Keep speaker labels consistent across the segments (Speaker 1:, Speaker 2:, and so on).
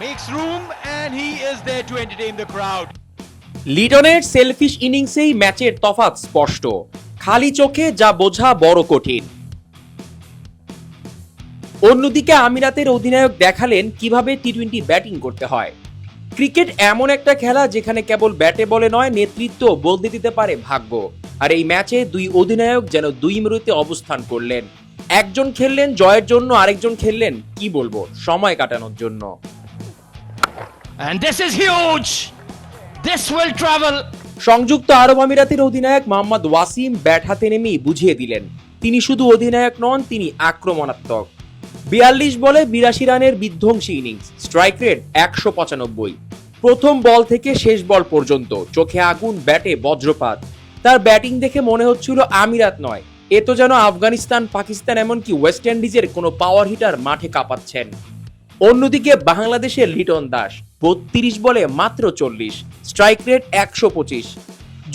Speaker 1: Makes room and he is there to entertain the crowd.
Speaker 2: লিটনের selfish ইনিংসেই ম্যাচের তফাৎ স্পষ্ট। খালি চোখে যা বোঝা বড় কঠিন। অন্যদিকে আমিরাতের অধিনায়ক দেখালেন কীভাবে টি টোয়েন্টি ব্যাটিং করতে হয়। ক্রিকেট এমন একটা খেলা যেখানে কেবল ব্যাটে বলে নয়, নেতৃত্ব বদলে দিতে পারে ভাগ্য। আর এই ম্যাচে দুই অধিনায়ক যেন দুই মেরুতে অবস্থান করলেন। একজন খেললেন জয়ের জন্য, আরেকজন খেললেন, কি বলব, সময় কাটানোর জন্য।
Speaker 1: And this is huge. This will travel.
Speaker 2: সংযুক্ত আরব আমিরাতের অধিনায়ক মোহাম্মদ ওয়াসিম ব্যাট হাতে নেমেই বুঝিয়ে দিলেন, তিনি শুধু অধিনায়ক নন, তিনি আক্রমণাত্মক। বিয়াল্লিশ বলে বিরাশি রানের বিধ্বংসী ইনিংস, স্ট্রাইক রেট একশো পঁচানব্বই। প্রথম বল থেকে শেষ বল পর্যন্ত চোখে আগুন, ব্যাটে বজ্রপাত। তার ব্যাটিং দেখে মনে হচ্ছিল আমিরাত নয়। এ তো যেন আফগানিস্তান, পাকিস্তান এমনকি ওয়েস্ট ইন্ডিজের কোনো পাওয়ার হিটার মাঠে কাঁপাচ্ছেন। অন্যদিকে বাংলাদেশের লিটন দাস বত্রিশ বলে মাত্র চল্লিশ স্ট্রাইক রেট একশো পঁচিশ।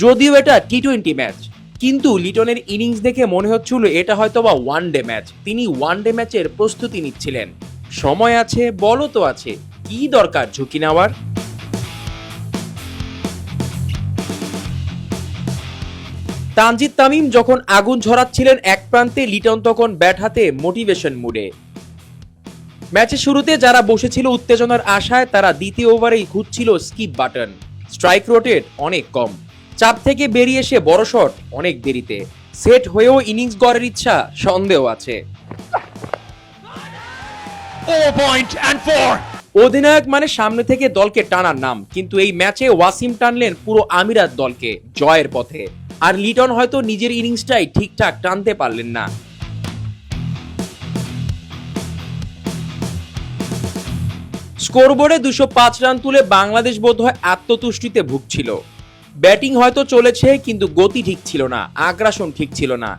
Speaker 2: যদিও এটা টি টোয়েন্টি ম্যাচ কিন্তু লিটনের ইনিংস দেখে মনে হচ্ছিল এটা হয়তো বা ওয়ান ডে ম্যাচ তিনি ওয়ান ডে ম্যাচের প্রস্তুতি নিচ্ছিলেন। সময় আছে, বলও তো আছে, কি দরকার ঝুঁকি নেওয়ার? তানজিদ তামিম যখন আগুন ঝরাচ্ছিলেন এক প্রান্তে, লিটন তখন ব্যাট হাতে মোটিভেশন মুডে ম্যাচের শুরুতে যারা বসেছিল উত্তেজনার আশায় তারা দ্বিতীয় ওভারেই খুঁজছিল স্কিপ বাটন। স্ট্রাইক রোটেট অনেক কম। চাপ থেকে বেরিয়ে এসে বড় শট অনেক দেরিতে। সেট হয়েও ইনিংস গড়ের ইচ্ছা সন্দেহ আছে। অধিনায়ক মানে সামনে থেকে দলকে টানার নাম কিন্তু এই ম্যাচে ওয়াসিম টানলেন পুরো আমিরাত দলকে জয়ের পথে। আর লিটন হয়তো নিজের ইনিংসটাই ঠিকঠাক টানতে পারলেন না। স্কোরবোর্ডে দুশো পাঁচ রান তুলে বাংলাদেশ বোধহয় আত্মতুষ্টিতে ভুগছিল ব্যাটিং হয়তো চলেছে কিন্তু গতি ঠিক ছিল না আগ্রাসন ঠিক ছিল না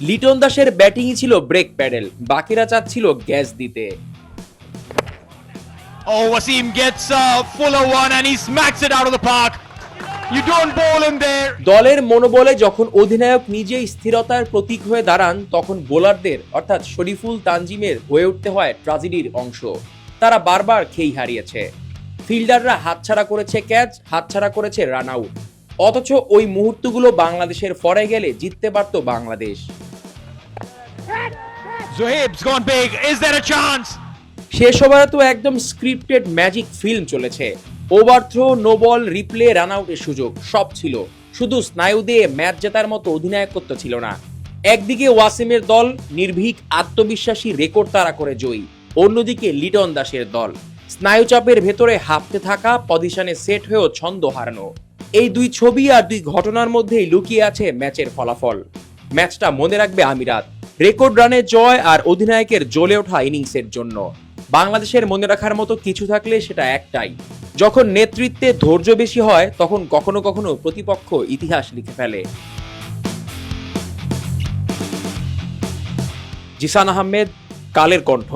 Speaker 2: লিটন দাসের ব্যাটিংই ছিল ব্রেক প্যাডেল বাকিরা চাচ্ছিল গ্যাস দিতে
Speaker 1: Oh, Wasim gets a fuller one and he smacks it out of the park. You don't bowl him there.
Speaker 2: দলের মনোবলে যখন অধিনায়ক নিজেই স্থিরতার প্রতীক হয়ে দাঁড়ান তখন বোলারদের অর্থাৎ শরীফুল তানজিমের হয়ে উঠতে হয় ট্রাজেডির অংশ তারা বারবার খেই হারিয়েছে। ফিল্ডাররা হাতছাড়া করেছে ক্যাচ হাতছাড়া করেছে রান আউট। অথচ ওই মুহূর্তগুলো বাংলাদেশের ফরে গেলে জিততে পারত বাংলাদেশ? শেষ ওভারে তো একদম স্ক্রিপ্টেড ম্যাজিক ফিল্ম চলেছে। Over throw no ball replay run আউটের সুযোগ সব ছিল। শুধু স্নায়ু দিয়ে ম্যাচ জেতার মতো অধিনায়কত্ব ছিল না। একদিকে ওয়াসিমের দল নির্ভীক আত্মবিশ্বাসী রেকর্ড তারা করে জয়ী। অন্যদিকে লিটন দাসের দল। স্নায়ুচাপের ভেতরে হাঁপতে থাকা পজিশনে সেট হয়েও ছন্দ হারানো। এই দুই ছবি আর দুই ঘটনার মধ্যেই লুকিয়ে আছে ম্যাচের ফলাফল। ম্যাচটা মনে রাখবে আমিরাত। রেকর্ড রানের জয় আর অধিনায়কের জ্বলে ওঠা ইনিংসের জন্য। বাংলাদেশের মনে রাখার মতো কিছু থাকলে সেটা একটাই। যখন নেতৃত্বে ধৈর্য বেশি হয়, তখন কখনো কখনো প্রতিপক্ষ ইতিহাস লিখে ফেলে। জিসান আহমেদ, কালের কণ্ঠ।